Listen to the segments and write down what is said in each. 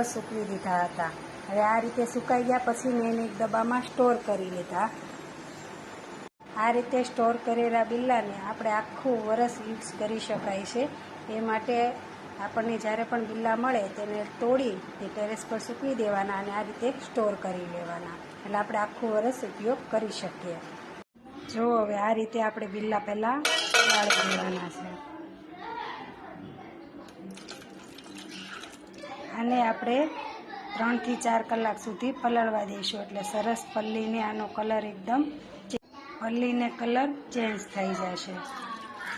સૂકવી દીધા હતા. હવે આ રીતે સુકાઈ ગયા પછી મેં એને એક ડબ્બામાં સ્ટોર કરી લીધા. આ રીતે સ્ટોર કરેલા બિલ્લાને આપણે આખું વરસ યુઝ કરી શકાય છે. એ માટે આપણને જ્યારે પણ બિલ્લા મળે તેને તોડી તે ટેરેસ પર સૂકવી દેવાના અને આ રીતે સ્ટોર કરી લેવાના. એટલે આપણે આખું વરસ ઉપયોગ કરી શકીએ. જો હવે આ રીતે આપણે બિલ્લા પહેલાં વાળી દેવાના છે આને આપણે ત્રણથી ચાર કલાક સુધી પલળવા દઈશું. એટલે સરસ પલ્લીને આનો કલર એકદમ પલ્લીને કલર ચેન્જ થઈ જશે.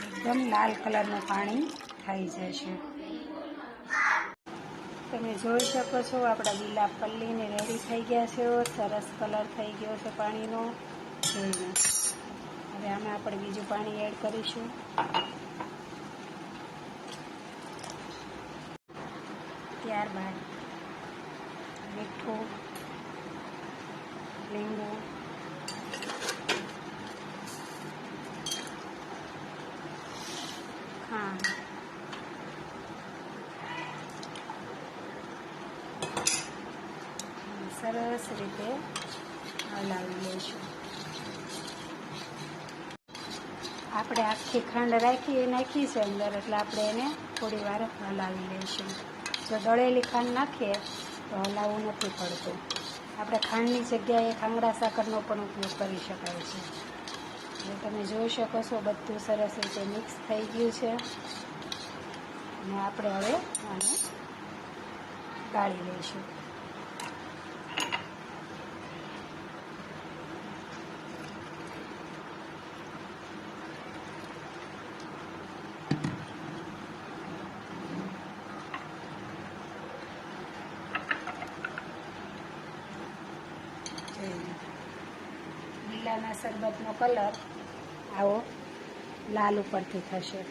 એકદમ લાલ કલરનું પાણી થઈ જશે. તમે જોઈ શકો છો આપણા લીલા પલ્લીને રેડી થઈ ગયા છે. સરસ કલર થઈ ગયો છે પાણીનો. હવે આમાં આપણે બીજું પાણી એડ કરીશું. ત્યારબાદ મીઠું, લીંબુ, ખાંડ, સરસ રીતે હલાવી લઈશું. આપણે આખી ખાંડ રાખી નાખી છે અંદર, એટલે આપણે એને થોડી વાર હલાવી લઈશું. જો દળેલી ખાંડ નાખીએ તો હલાવવું નથી પડતું. આપણે ખાંડની જગ્યાએ ખાંગડા સાકરનો પણ ઉપયોગ કરી શકાય છે. એટલે તમે જોઈ શકો છો, બધું સરસ રીતે મિક્સ થઈ ગયું છે. અને આપણે હવે આને ગાળી લઈશું. લીલાના શરબતનો કલર આવો લાલ ઉપરથી થશે.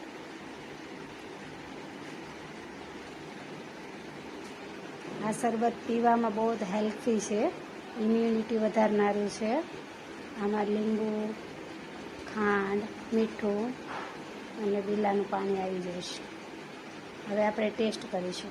આ શરબત પીવામાં બહુ જ હેલ્થી છે. ઇમ્યુનિટી વધારનારું છે. આમાં લીંબુ, ખાંડ, મીઠું અને લીલાનું પાણી આવી જશે. હવે આપણે ટેસ્ટ કરીશું.